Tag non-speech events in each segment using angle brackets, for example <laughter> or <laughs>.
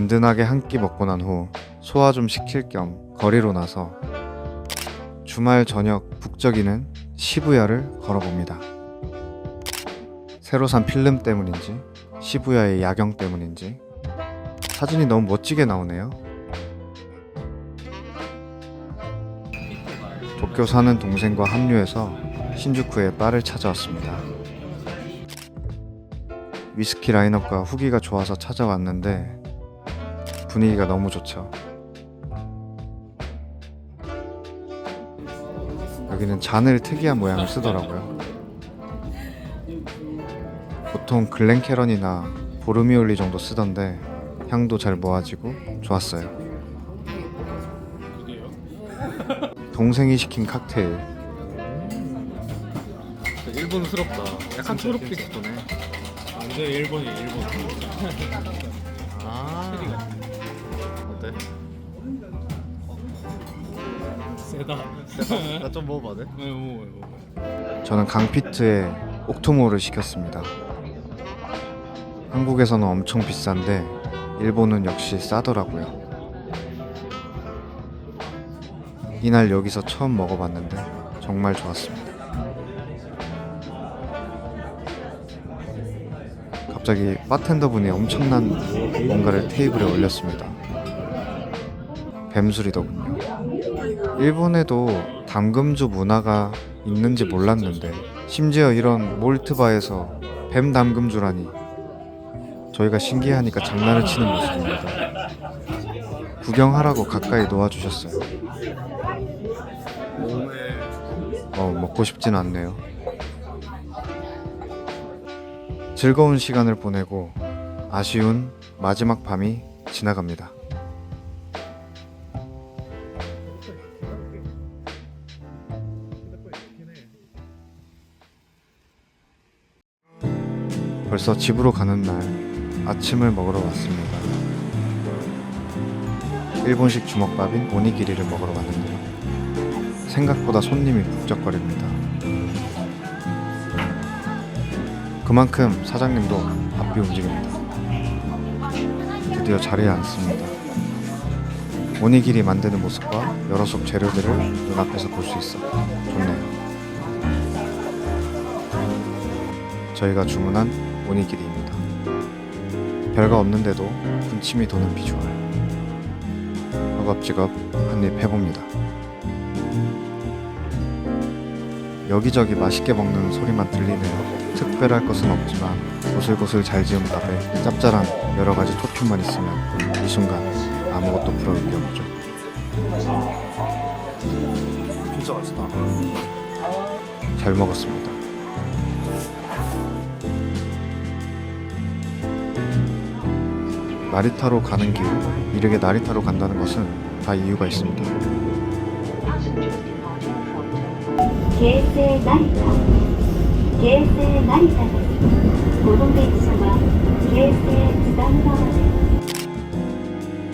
든든하게 한 끼 먹고 난 후 소화 좀 시킬 겸 거리로 나서 주말 저녁 북적이는 시부야를 걸어봅니다. 새로 산 필름 때문인지 시부야의 야경 때문인지 사진이 너무 멋지게 나오네요. 도쿄 사는 동생과 합류해서 신주쿠에 바를 찾아왔습니다. 위스키 라인업과 후기가 좋아서 찾아왔는데 분위기가 너무 좋죠. 여기는 잔을 특이한 모양을 쓰더라고요. 보통 글렌캐런이나 보르미올리 정도 쓰던데 향도 잘 모아지고 좋았어요. 동생이 시킨 칵테일 일본스럽다. 약간 초록빛 도네. 완전 일본이 일본. 아. 어때? 세다. <laughs> 나 좀 먹어봐 돼? 네, 뭐, 뭐. 저는 강피트에 옥토모를 시켰습니다. 한국에서는 엄청 비싼데 일본은 역시 싸더라고요. 이날 여기서 처음 먹어봤는데 정말 좋았습니다. 갑자기 바텐더 분이 엄청난 뭔가를 테이블에 올렸습니다. 뱀술이더군요. 일본에도 담금주 문화가 있는지 몰랐는데 심지어 이런 몰트바에서 뱀 담금주라니 저희가 신기하니까 장난을 치는 모습입니다. 구경하라고 가까이 놓아주셨어요. 어, 먹고 싶진 않네요. 즐거운 시간을 보내고 아쉬운 마지막 밤이 지나갑니다. 벌써 집으로 가는 날 아침을 먹으러 왔습니다. 일본식 주먹밥인 오니기리를 먹으러 왔는데요. 생각보다 손님이 북적거립니다. 그만큼 사장님도 바삐 움직입니다. 드디어 자리에 앉습니다. 오니기리 만드는 모습과 여러 속 재료들을 눈앞에서 볼 수 있어 좋네요. 저희가 주문한 오니기리입니다. 별거 없는데도 군침이 도는 비주얼. 허겁지겁 한입 해봅니다. 여기저기 맛있게 먹는 소리만 들리네요. 특별할 것은 없지만 고슬고슬 잘 지은 밥에 짭짤한 여러 가지 토핑만 있으면 이 순간 아무것도 부러울 게 없죠. 진짜 맛있다. 잘 먹었습니다. 나리타로 가는 길, 이르게 나리타로 간다는 것은 다 이유가 있습니다.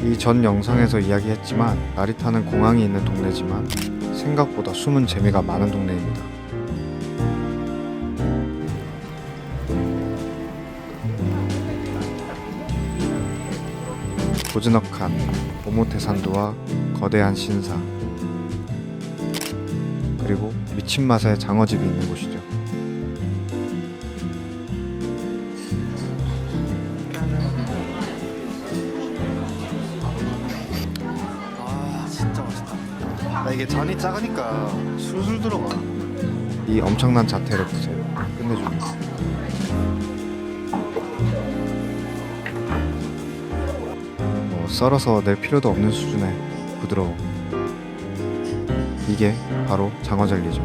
이전 영상에서 이야기했지만 나리타는 공항이 있는 동네지만 생각보다 숨은 재미가 많은 동네입니다. 고즈넉한 오모테산도와 거대한 신사 그리고 미친 맛의 장어집이 있는 곳이죠. 아 진짜 맛있다. 나 이게 잔이 작으니까 술술 들어가. 이 엄청난 자태를 보세요. 끝내줍니다. 썰어서 낼 필요도 없는 수준의 부드러움. 이게 바로 장어 젤리죠.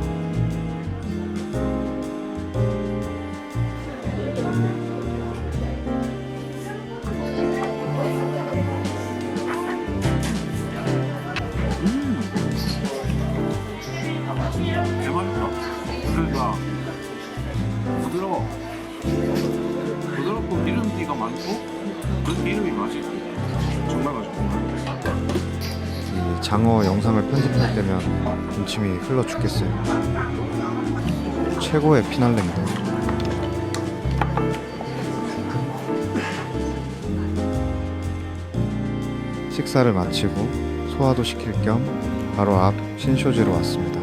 그러니까 부드러워. 부드럽고 기름기가 많고 그 기름이 맛있어. 정말 맛있고. 이 장어 영상을 편집할 때면 군침이 흘러 죽겠어요. 최고의 피날레입니다. 식사를 마치고 소화도 시킬 겸 바로 앞 신쇼지로 왔습니다.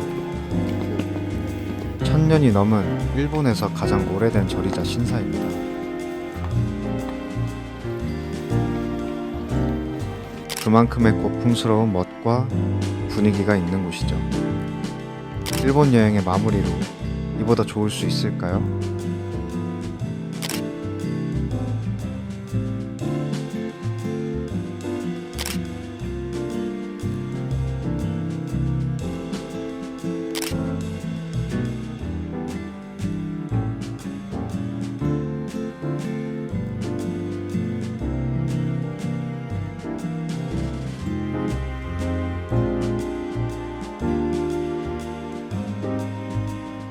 천년이 넘은 일본에서 가장 오래된 절이자 신사입니다. 그만큼의 고풍스러운 멋과 분위기가 있는 곳이죠. 일본 여행의 마무리로 이보다 좋을 수 있을까요?